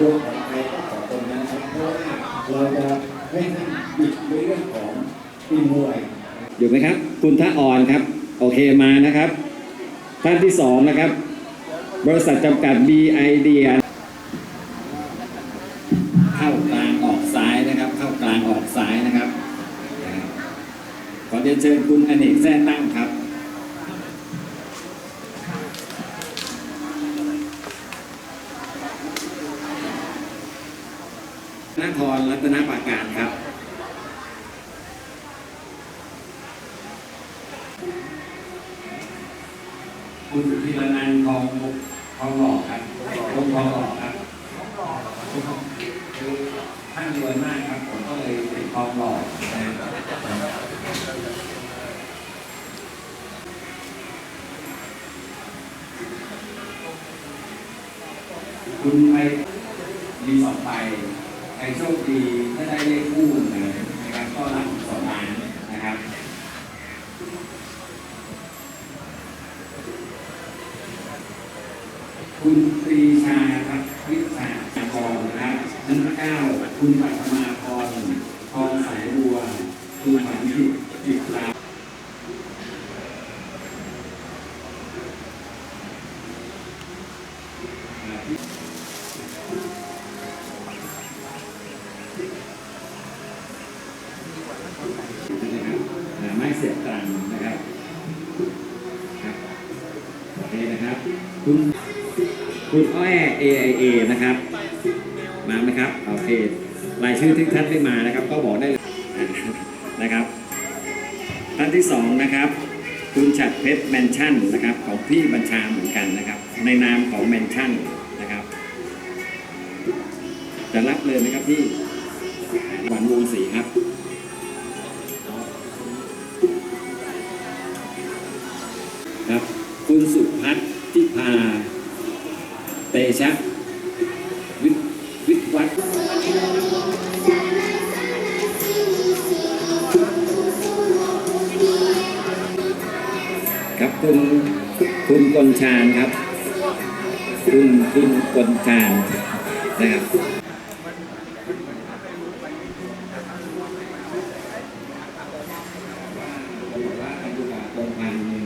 รวมของใครก็ขอตรงนั้นครับเพราะว่าเราจะให้ท่านบิดในเรื่องของปีมวยอยู่ไหมครับ คุณทะอ่อนครับ โอเคมานะครับ ท่านที่สองนะครับ บริษัทจำกัด BID เข้ากลางออกซ้ายนะครับ เข้ากลางออกซ้ายนะครับนะครับขอเรียนเชิญคุณอเนกแท้ตั้งครับ น ครรัตนปราการครับคุณธีรนันท์ทองทองหล่อครับทองทองหล่อครับคือท่านรวยมากครับผมก็เลยเป็นทองหล่อคุณไปมีสองใบ ใครโชคดีถ้าได้เลขคู่นะครับก็รับสองล้านนะครับคุณปรีชาครับวิชาจกรนะครับนั้นเก้าคุณปัท ครับโอเคนะครับ คุณคุณอ้อย AIA นะครับ มาไหมครับโอเครายชื่อที่ท่านได้มานะครับ ก็บอกได้เลยนะครับ ท่านที่สองนะครับคุณฉัดเพชรแมนชั่นนะครับของพี่บัญชาเหมือนกันนะครับ ในนามของแมนชั่นนะครับ จะรับเลยนะครับพี่หวันวงศรีครับ คุณสุพัฒน์ทิพา เตชะ วิวิวัฒน์ครับคุณคุณกลชาญครับ คุณคุณกลชาญนะครับ ว่าอายุกับตรงพันหนึ่ง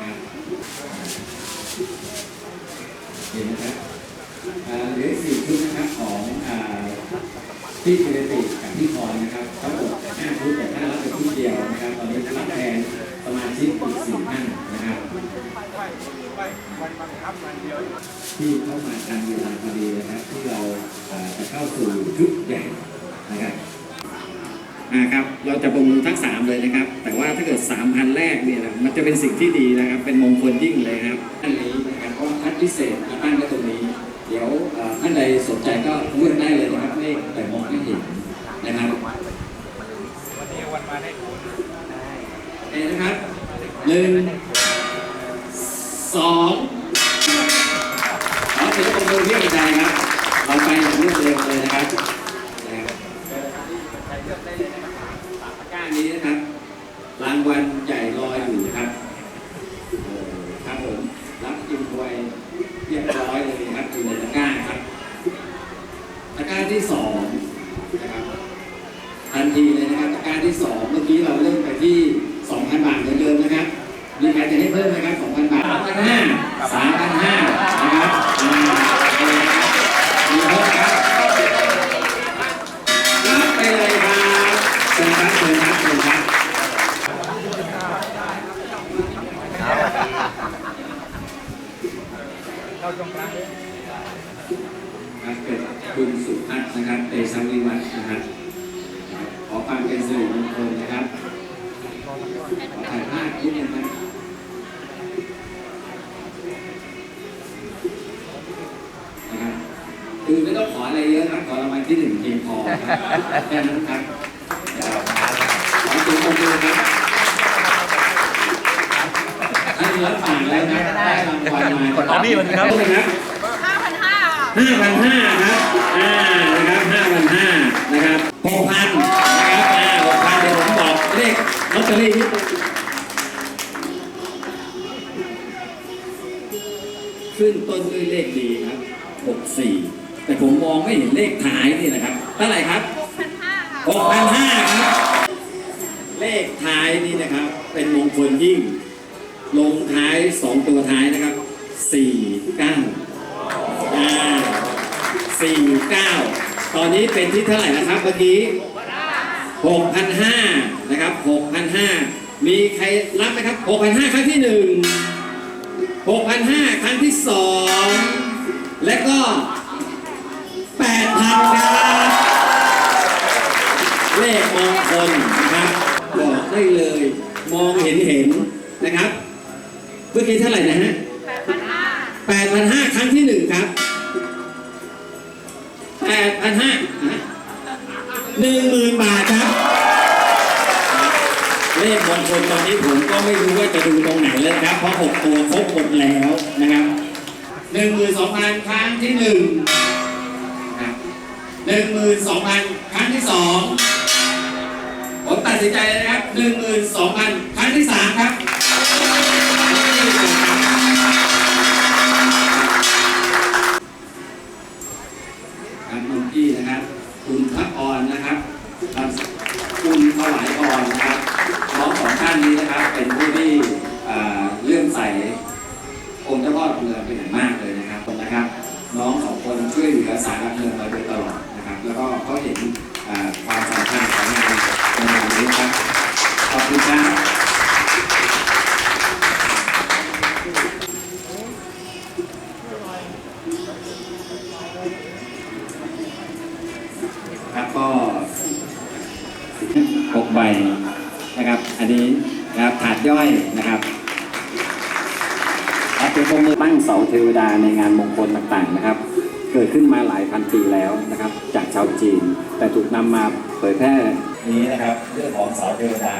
ครับเห็นนะครับอ่าเหลือสี่ชุดนะครับของอ่าที่เจเนติกกับที่พรนะครับทั้งหมดห้าชุดแต่ถ้ารับเป็นชุดเดียวนะครับ ตอนนี้รับแทนสมาชิกอีกสี่ท่านนะครับ ที่เข้ามาทันเวลาพอดีนะครับที่เราอ่าจะเข้าสู่ชุดใหญ่นะครับอ่าครับเราจะประมูลทั้ง 3 เลยนะครับ แต่ว่าถ้าเกิด 3,000 แรกเนี่ยนะมันจะเป็นสิ่งที่ดีนะครับ เป็นมงคลยิ่งเลยครับอันนี้นะครับเพราะว่าท่านพิเศษมาตั้งไว้ตรงนี้ เดี๋ยวเอ่อท่านใดสนใจก็เลือกได้เลยนะครับเลขแต่มองไม่เห็นนะครับวันนี้วันมาได้คุณเอ้นะครับหนึ่ง มีใครจะให้เพิ่มไหมครับ2,000บาท3,500 3,500นะครับอ่าโอเคนะครับมีเพิ่มครับรับไปเลยครับเชิญครับเชิญครับเชิญครับเราตรงรับเป็นคุณสุพัฒน์นะครับเตชะวิวัฒน์นะครับขอความเป็นสิริมงคลนะครับขอถ่ายภาพนิดนึง องขอะไรเยอะครับขอรางวัลที่หนึ่งเพียงพอแค่นั้นครับนะครับขอตัวคนดูครับท่านรับปากแล้วนะได้รางวัลมาอ๋อนี่มันครับครับห้าพันห้าห้าพันห้าครับอ่านะครับห้าพันห้านะครับหกพันนะครับอ่าหกพันเดี๋ยวผมบอกเลขลอตเตอรี่ที่ขึ้นต้นด้วยเลขดีครับห กสี่แต่ผมมองไม่เห็นเลขท้ายนี่นะครับเท่าไหร่ครับ6,500ค่ะหกพันห้าครับ เลขท้ายนี่นะครับ เป็นมงคลยิ่ง ลงท้ายสองตัวท้ายนะครับสี่เก้าอ่าสี่เก้าตอนนี้เป็นที่เท่าไหร่นะครับเมื่อกี้หกพันห้านะครับหกพันห้ามีใครรับไหมครับหกพันห้าครั้งที่หนึ่งหกพันห้าครั้งที่สองและก็ แปดพันครับเลขมงคลนะครับบอกได้เลยมองเห็นเห็นนะครับเมื่อกี้เท่าไหร่นะฮะ8,500แปดพันห้าครั้งที่หนึ่งครับแปดพันห้าหนึ่งหมื่นบาทครับ เลขมงคลตอนนี้ผมก็ไม่รู้ว่าจะดูตรงไหนแล้วครับ เพราะหกตัวครบหมดแล้วนะครับหนึ่งหมื่นสองพันครั้งที่หนึ่ง หนึ่งหมื่นสองพันครั้งที่สองผมตัดสินใจเลยนะครับหนึ่งหมื่นสองพันครั้งที่สามครับ กิดขึ้นมาหลายพันปีแล้วนะครับ จากชาวจีน แต่ถูกนำมาเผยแพร่นี้นะครับเรื่องของเสาเทวดา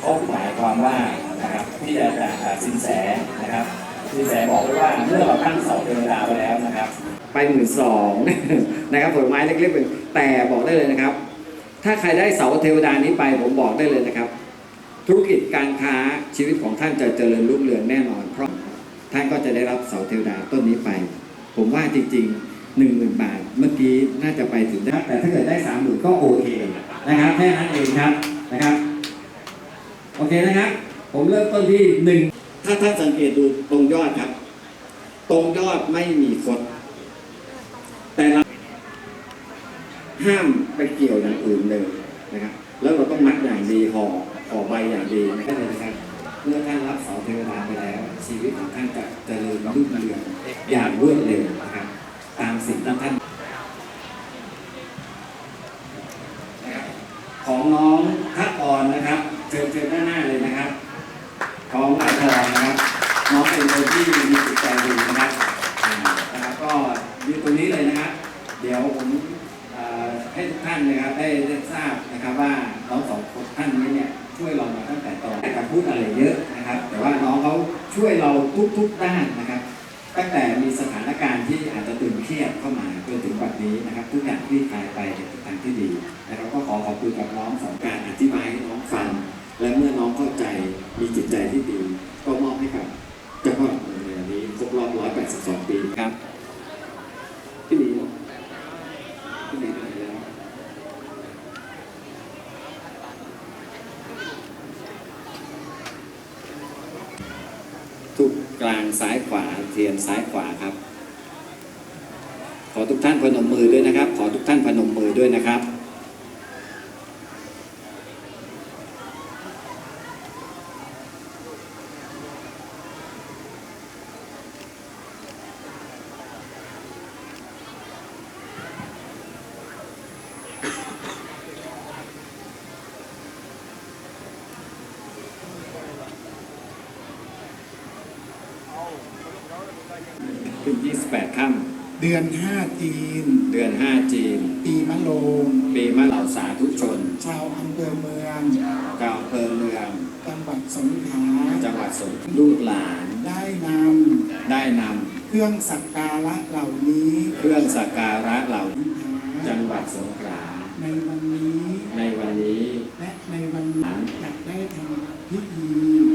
เขาหมายความว่านะครับที่อาจารย์สินแสนะครับสินแสบอกไว้ว่าเมื่อเราตั้งเสาเทวดาไว้แล้วนะครับ ไปหมื่นสองนะครับผลไม้เล็กๆเป็แต่บอกได้เลยนะครับ ถ้าใครได้เสาเทวดานี้ไปผมบอกได้เลยนะครับ ธุรกิจการค้าชีวิตของท่านจะเจริญรุ่งเรืองแน่นอน เพราะท่านก็จะได้รับเสาเทวดาต้นนี้ไป ผมว่าจริงๆหนึ่งหมื่นบาทเมื่อกี้น่าจะไปถึงได้แต่ถ้าเกิดได้สามหมื่นก็โอเคนะครับแค่นั้นเองครับนะครับโอเคนะครับ ผมเริ่มต้นที่หนึ่งถ้าท่านสังเกตดูตรงยอดครับ ตรงยอดไม่มีคดแต่เราห้ามไปเกี่ยวอย่างอื่นเลยนะครับ แล้วเราต้องมัดอย่างดีห่อห่อใบอย่างดีนะครับนะครับ เมื่อท่านรับเสาเทวดาไปแล้ว ชีวิตของท่านจะเจริญรุ่งเรืองอย่างรวดเร็วนะครับตามสิ่งที่ท่านของน้องทักออนนะครับเจอเจอด้านหน้า ตั้งแต่มีสถานการณ์ที่อาจจะตึงเครียดเข้ามาจนถึงวันนี้นะครับทุกอย่างที่คลายไปในทิศทางที่ดีนะครับก็ขอขอบคุณกับน้องสองการอธิบายให้น้องฟังและเมื่อน้องเข้าใจมีจิตใจที่ดี ก็มอบให้กับเจ้าพ่อเมืองในวันนี้ครบรอบ182 ปีครับพี่หลีพี่หลีไปไหนแล้วทุ กลางซ้ายขวาเทียนซ้ายขวาครับ ขอทุกท่านพนมมือด้วยนะครับ ขอทุกท่านพนมมือด้วยนะครับ ขึ้น 28 ค่ำเดือนห้าจีนเดือน 5 จีน ปีมะโรงปีมะเหล่าสาธุชนชาวอำเภอเมืองกาวอำเภอเมือง จังหวัดสงขลาจังหวัดสงขลาลูกหลาน ได้นได้นำเครื่องสักการะเหล่านี้ำเครื่องสักการะเหล่าหาจังหวัดสงขลาในวันนี้ในวันนี้ และในวันนี้จะได้ทำพิธี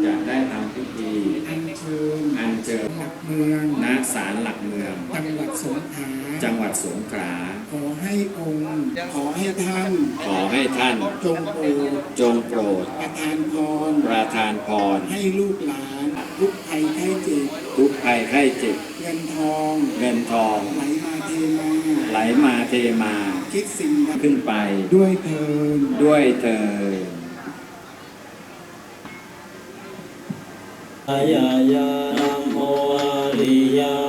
จะได้ทำพิธี อัญเชิญ อัญเชิญ หลักเมือง ณศาลหลักเมือง จังหวัดสงขลาจังหวัดสงขลา ขอให้องค์ ขอให้ท่าน ขอให้ท่าน จงโปรดจงโปรด ประทานพร ประทานพร ให้ลูกหลานทุกภัยไข้เจ็บทุกภัยไข้เจ็บ เงินทอง เงินทอง ไหลมาเทมา ไหลมาเทมา คิดสิ่งใดขึ้นไป ด้วยเทินด้วยเธอญยายานัมโมอาริยาบ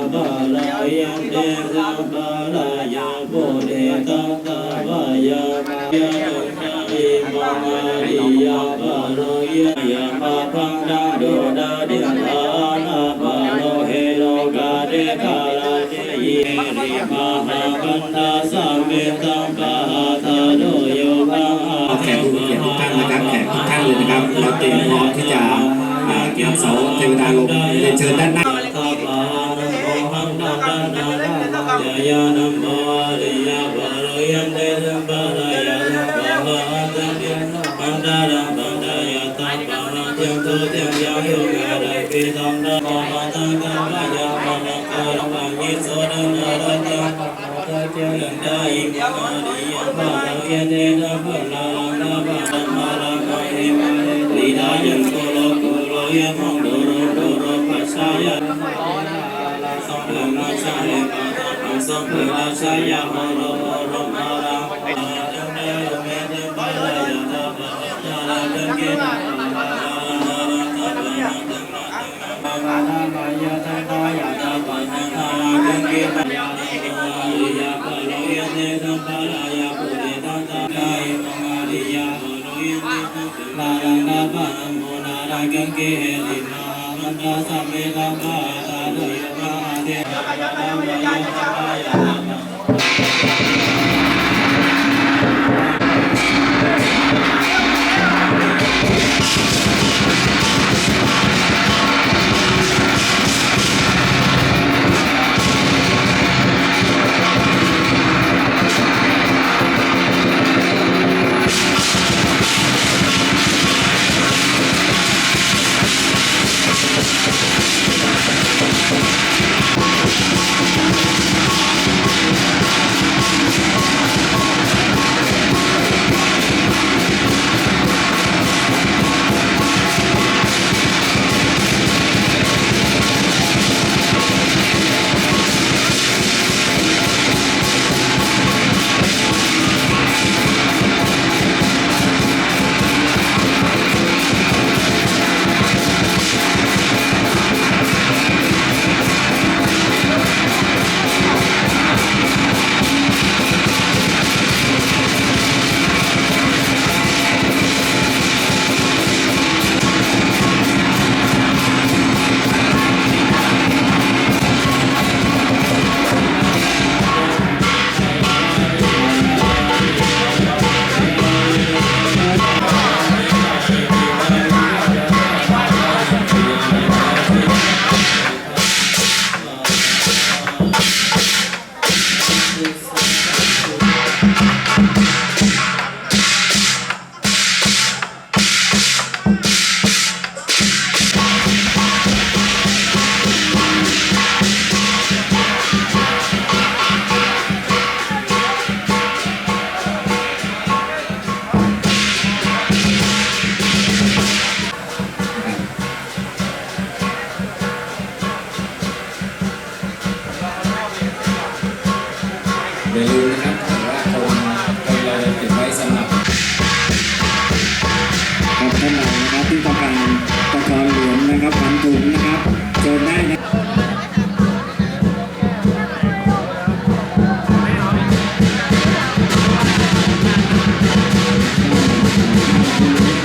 าลา ยันเตสัมบาลายาโบเดตัตตาวายามายาตุนาอิมามาริยาบาลายายามาพังดาโดดาเดลานาบาโลเฮโลกาเดกาลาเทยิริมาหากันดาสัมเมตัมปะหาทาโดโยภาหาแขกผู้เกียรติทุกท่านนะครับแขกทุกท่านเลยนะครับเราเตรียมพร้อมที่จะอ่าเก็บเสาเทวดาลงเรียนเชิญด้านหน้า ยานัมโมาริยาบาลยันเตสัมปะรายาสัมปะหะตัมยันปันดารังปันดายาตัมปะระเทียมตุเทียมยาโยกะไดปิตัมนะโมมาตังกามายามานังคารังังยิโสนะนารัตตังตะเจริญได้มาริยาบาลยันเตสัมปะระนาบะสัมารังกายมาลิดายันโกโลโกโลยมังโดโรโดโรปัสสายะสัมพุนนาชาเล สัมพุนาชายามโรโรมารังจังเดโรเมเตปะลายะตาปะจาราจังเกนะปะ